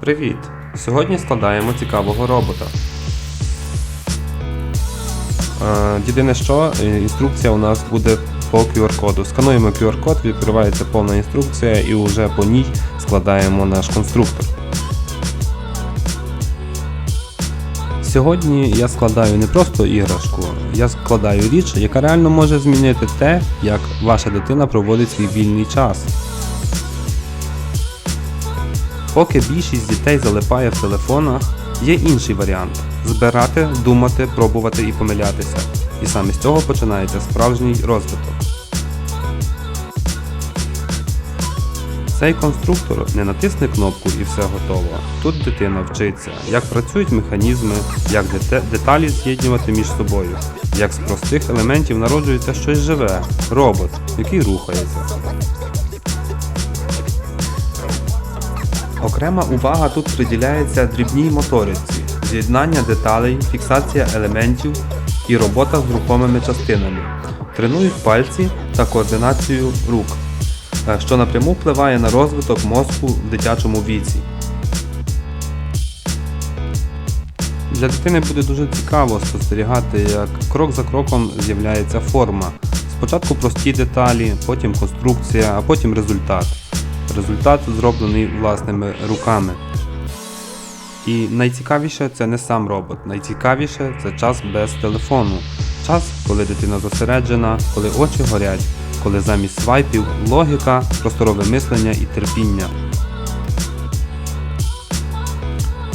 Привіт! Сьогодні складаємо цікавого робота. Е, Єдине що, е, інструкція у нас буде по QR-коду. Скануємо QR-код, відкривається повна інструкція і вже по ній складаємо наш конструктор. Сьогодні я складаю не просто іграшку, я складаю річ, яка реально може змінити те, як ваша дитина проводить свій вільний час. Поки більшість дітей залипає в телефонах, є інший варіант збирати, думати, пробувати і помилятися. І саме з цього починається справжній розвиток. Цей конструктор не натисне кнопку і все готово. Тут дитина вчиться, як працюють механізми, як деталі з'єднувати між собою, як з простих елементів народжується щось живе, робот, який рухається. Окрема увага тут приділяється дрібній моториці, з'єднання деталей, фіксація елементів і робота з рухомими частинами. Тренують пальці та координацію рук, е, що напряму впливає на розвиток мозку в дитячому віці. Для дитини буде дуже цікаво спостерігати, як крок за кроком з'являється форма. Спочатку прості деталі, потім конструкція, а потім результат. Результат зроблений власними руками. І найцікавіше це не сам робот, найцікавіше це час без телефону. Час, коли дитина зосереджена, коли очі горять, коли замість свайпів логіка, просторове мислення і терпіння.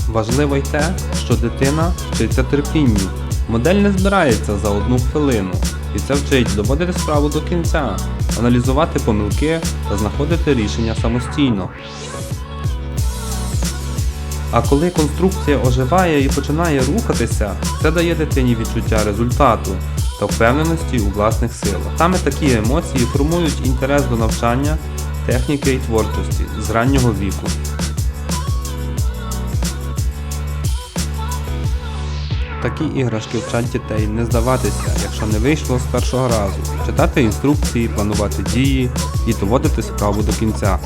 Важливо й те, що дитина вчиться терпінню. Модель не збирається за одну хвилину, і це вчить доводити справу до кінця, аналізувати помилки та знаходити рішення самостійно. А коли конструкція оживає і починає рухатися, це дає дитині відчуття результату та впевненості у власних силах. Саме такі емоції формують інтерес до навчання, техніки і творчості з раннього віку. Такі іграшки вчать дітей не здаватися, якщо не вийшло з першого разу, читати інструкції, планувати дії і доводити справу до кінця.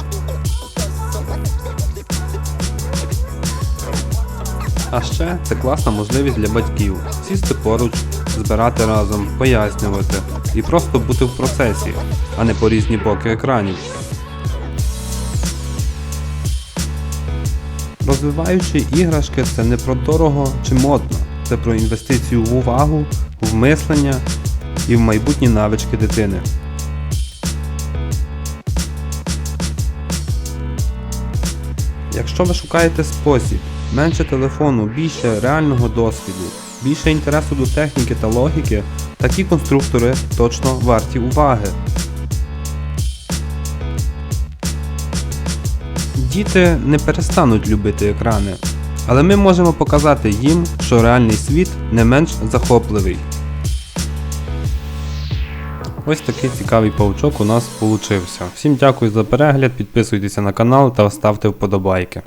А ще це класна можливість для батьків сісти поруч, збирати разом, пояснювати і просто бути в процесі, а не по різні боки екранів. Розвиваючи іграшки, це не про дорого чи модно, це про інвестицію в увагу, в мислення і в майбутні навички дитини. Якщо ви шукаєте спосіб, менше телефону, більше реального досвіду, більше інтересу до техніки та логіки, такі конструктори точно варті уваги. Діти не перестануть любити екрани, але ми можемо показати їм, що реальний світ не менш захопливий. Ось такий цікавий паучок у нас получився. Всім дякую за перегляд, підписуйтеся на канал та ставте вподобайки.